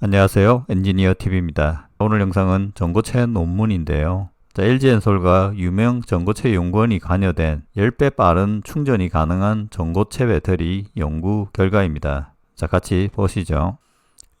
안녕하세요. 엔지니어 TV입니다. 오늘 영상은 전고체 논문인데요. 자, LG엔솔과 유명 전고체 연구원이 관여된 10배 빠른 충전이 가능한 전고체 배터리 연구 결과입니다. 자, 같이 보시죠.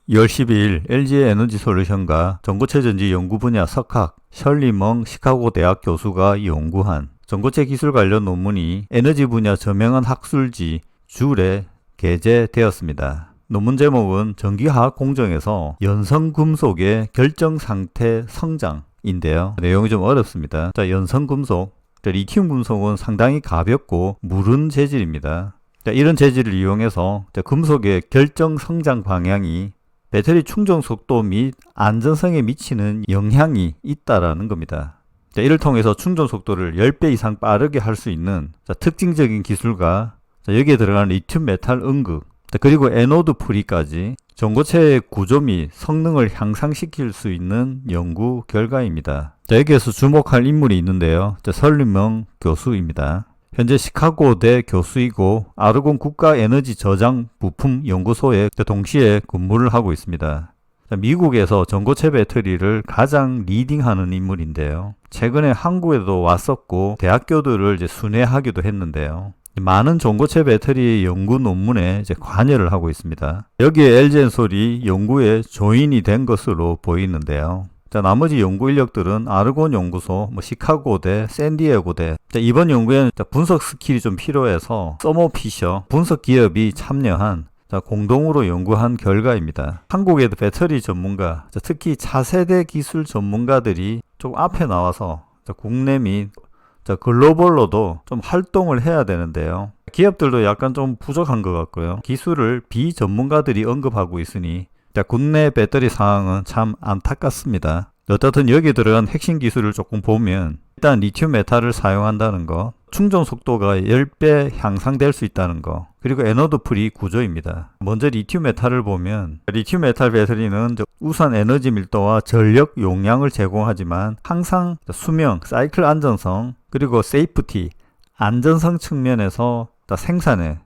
2월 12일 LG 에너지 솔루션과 전고체 전지 연구 분야 석학 셜리멍 시카고 대학 교수가 연구한 전고체 기술 관련 논문이 에너지 분야 저명한 학술지 줄에 게재되었습니다. 논문 제목은 전기화학 공정에서 연성금속의 결정 상태 성장인데요. 내용이 좀 어렵습니다. 자, 연성금속. 자, 리튬 금속은 상당히 가볍고 무른 재질입니다. 자, 이런 재질을 이용해서 자, 금속의 결정 성장 방향이 배터리 충전 속도 및 안전성에 미치는 영향이 있다라는 겁니다. 자, 이를 통해서 충전 속도를 10배 이상 빠르게 할 수 있는 자, 특징적인 기술과 자, 여기에 들어가는 리튬 메탈 자, 그리고 에노드 프리까지 전고체의 구조 및 성능을 향상시킬 수 있는 연구 결과입니다. 자, 여기에서 주목할 인물이 있는데요. 자, 설리명 교수입니다. 현재 시카고대 교수이고 아르곤 국가에너지 저장 부품 연구소에 동시에 근무를 하고 있습니다. 자, 미국에서 전고체 배터리를 가장 리딩하는 인물인데요. 최근에 한국에도 왔었고 대학교들을 이제 순회하기도 했는데요. 많은 전고체 배터리 연구 논문에 관여를 하고 있습니다. 여기에 LG엔솔이 연구에 조인이 된 것으로 보이는데요. 자, 나머지 연구 인력들은 아르곤 연구소, 뭐 시카고대, 샌디에고대. 자, 이번 연구에는 분석 스킬이 좀 필요해서 서모피셔 분석 기업이 참여한 자, 공동으로 연구한 결과입니다. 한국에도 배터리 전문가, 자, 특히 차세대 기술 전문가들이 좀 앞에 나와서 자, 국내 및 자, 글로벌로도 좀 활동을 해야 되는데요. 기업들도 약간 좀 부족한 것 같고요. 기술을 비전문가들이 언급하고 있으니 자, 국내 배터리 상황은 참 안타깝습니다. 어떻든 여기 들어간 핵심 기술을 조금 보면 일단 리튬 메탈을 사용한다는 거, 충전 속도가 10배 향상될 수 있다는 거, 그리고 에너드 프리 구조입니다. 먼저 리튬 메탈을 보면 리튬 메탈 배터리는 우선 에너지 밀도와 전력 용량을 제공하지만 항상 수명, 사이클 안전성, 그리고 세이프티, 안전성 측면에서 생산에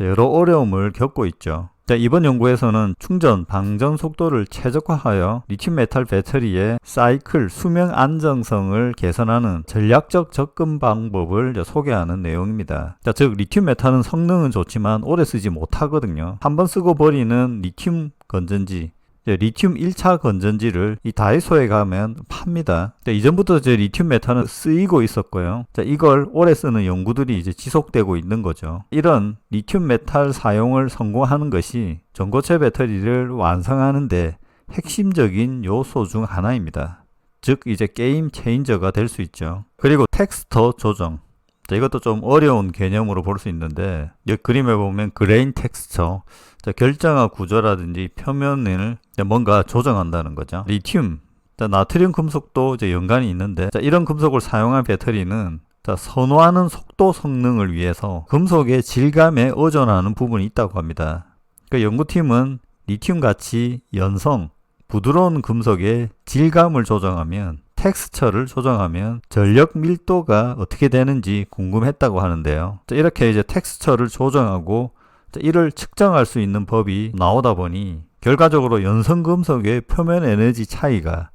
여러 어려움을 겪고 있죠. 자, 이번 연구에서는 충전, 방전 속도를 최적화하여 리튬 메탈 배터리의 사이클 수명 안정성을 개선하는 전략적 접근 방법을 소개하는 내용입니다. 자, 즉 리튬 메탈은 성능은 좋지만 오래 쓰지 못하거든요. 한번 쓰고 버리는 리튬 건전지 리튬 1차 건전지를 이 다이소에 가면 팝니다. 자, 이전부터 제 리튬 메탈은 쓰이고 있었고요. 자, 이걸 오래 쓰는 연구들이 이제 지속되고 있는 거죠. 이런 리튬 메탈 사용을 성공하는 것이 전고체 배터리를 완성하는데 핵심적인 요소 중 하나입니다. 즉 이제 게임 체인저가 될 수 있죠. 그리고 텍스터 조정. 자, 이것도 좀 어려운 개념으로 볼 수 있는데 여기 그림에 보면 그레인 텍스처 자, 결정화 구조라든지 표면을 뭔가 조정한다는 거죠. 리튬, 자, 나트륨 금속도 이제 연관이 있는데 자, 이런 금속을 사용한 배터리는 자, 선호하는 속도 성능을 위해서 금속의 질감에 의존하는 부분이 있다고 합니다. 그 연구팀은 리튬 같이 연성, 부드러운 금속의 질감을 조정하면 텍스처를 조정하면 전력 밀도가 어떻게 되는지 궁금했다고 하는데요. 이렇게 이제 텍스처를 조정하고 이를 측정할 수 있는 법이 나오다 보니 결과적으로 연성금속의 표면 에너지 차이가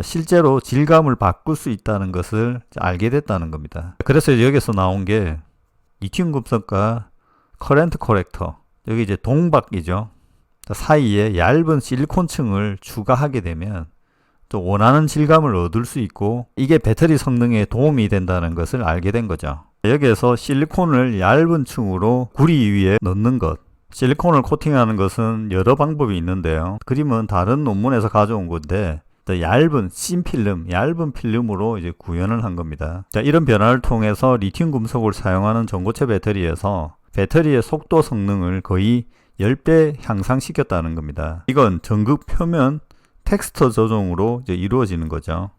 실제로 질감을 바꿀 수 있다는 것을 알게 됐다는 겁니다. 그래서 여기서 나온 게 리튬 금속과 커렌트 코렉터 여기 이제 동박이죠. 사이에 얇은 실리콘층을 추가하게 되면 또 원하는 질감을 얻을 수 있고 이게 배터리 성능에 도움이 된다는 것을 알게 된 거죠. 여기에서 실리콘을 얇은 층으로 구리 위에 넣는 것. 실리콘을 코팅하는 것은 여러 방법이 있는데요. 그림은 다른 논문에서 가져온 건데 얇은 씬필름, 얇은 필름으로 이제 구현을 한 겁니다. 자, 이런 변화를 통해서 리튬 금속을 사용하는 전고체 배터리에서 배터리의 속도 성능을 거의 10배 향상시켰다는 겁니다. 이건 전극 표면 텍스처 조정으로 이제 이루어지는 거죠.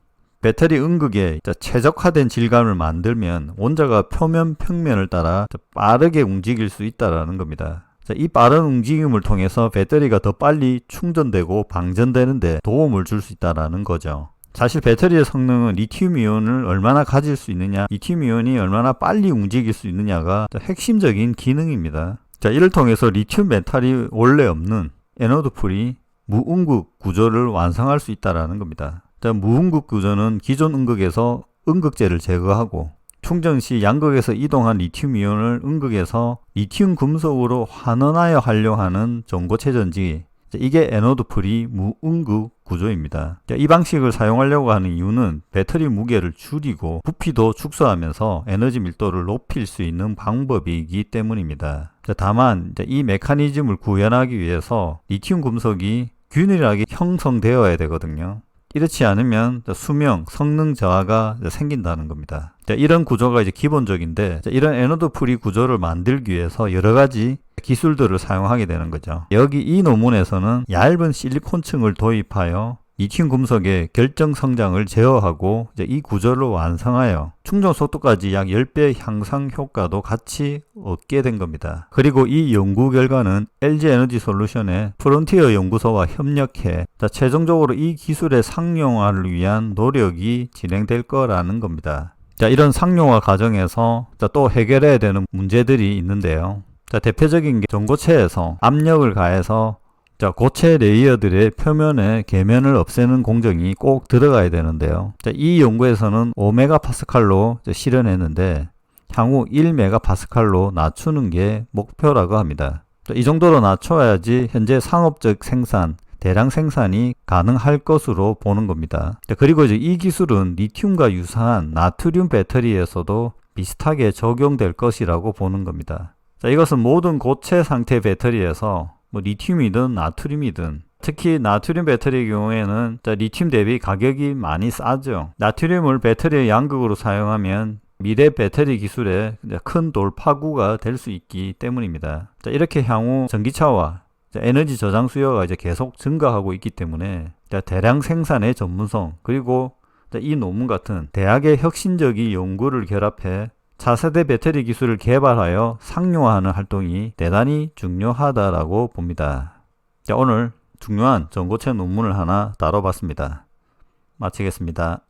배터리 음극에 최적화된 질감을 만들면 원자가 표면 평면을 따라 빠르게 움직일 수 있다는 겁니다. 이 빠른 움직임을 통해서 배터리가 더 빨리 충전되고 방전되는데 도움을 줄 수 있다는 거죠. 사실 배터리의 성능은 리튬 이온을 얼마나 가질 수 있느냐, 리튬 이온이 얼마나 빨리 움직일 수 있느냐가 핵심적인 기능입니다. 자, 이를 통해서 리튬 메탈이 원래 없는 에너드 풀이 무음극 구조를 완성할 수 있다라는 겁니다. 자, 무음극 구조는 기존 음극에서 음극재를 제거하고 충전 시 양극에서 이동한 리튬 이온을 음극에서 리튬 금속으로 환원하여 활용하는 전고체전지 이게 에노드 프리 무음극 구조입니다. 자, 이 방식을 사용하려고 하는 이유는 배터리 무게를 줄이고 부피도 축소하면서 에너지 밀도를 높일 수 있는 방법이기 때문입니다. 자, 다만 이 메커니즘을 구현하기 위해서 리튬 금속이 균일하게 형성되어야 되거든요. 이렇지 않으면 수명, 성능 저하가 생긴다는 겁니다. 자, 이런 구조가 이제 기본적인데 자, 이런 에너드 프리 구조를 만들기 위해서 여러 가지 기술들을 사용하게 되는 거죠. 여기 이 논문에서는 얇은 실리콘층을 도입하여 리튬 금속의 결정 성장을 제어하고 이 구조를 완성하여 충전 속도까지 약 10배 향상 효과도 같이 얻게 된 겁니다. 그리고 이 연구 결과는 LG 에너지 솔루션의 프론티어 연구소와 협력해 자, 최종적으로 이 기술의 상용화를 위한 노력이 진행될 거라는 겁니다. 자, 이런 상용화 과정에서 자, 또 해결해야 되는 문제들이 있는데요. 자, 대표적인 게 전고체에서 압력을 가해서 자, 고체 레이어들의 표면에 계면을 없애는 공정이 꼭 들어가야 되는데요. 자, 이 연구에서는 5메가파스칼로 실현했는데 향후 1메가파스칼로 낮추는 게 목표라고 합니다. 자, 이 정도로 낮춰야지 현재 상업적 생산, 대량 생산이 가능할 것으로 보는 겁니다. 자, 그리고 이제 이 기술은 리튬과 유사한 나트륨 배터리에서도 비슷하게 적용될 것이라고 보는 겁니다. 자, 이것은 모든 고체 상태 배터리에서 뭐 리튬이든 나트륨이든 특히 나트륨 배터리의 경우에는 리튬 대비 가격이 많이 싸죠. 나트륨을 배터리의 양극으로 사용하면 미래 배터리 기술에 큰 돌파구가 될 수 있기 때문입니다. 이렇게 향후 전기차와 에너지 저장 수요가 이제 계속 증가하고 있기 때문에 대량 생산의 전문성 그리고 이 논문 같은 대학의 혁신적인 연구를 결합해 차세대 배터리 기술을 개발하여 상용화하는 활동이 대단히 중요하다라고 봅니다. 자, 오늘 중요한 전고체 논문을 하나 다뤄봤습니다. 마치겠습니다.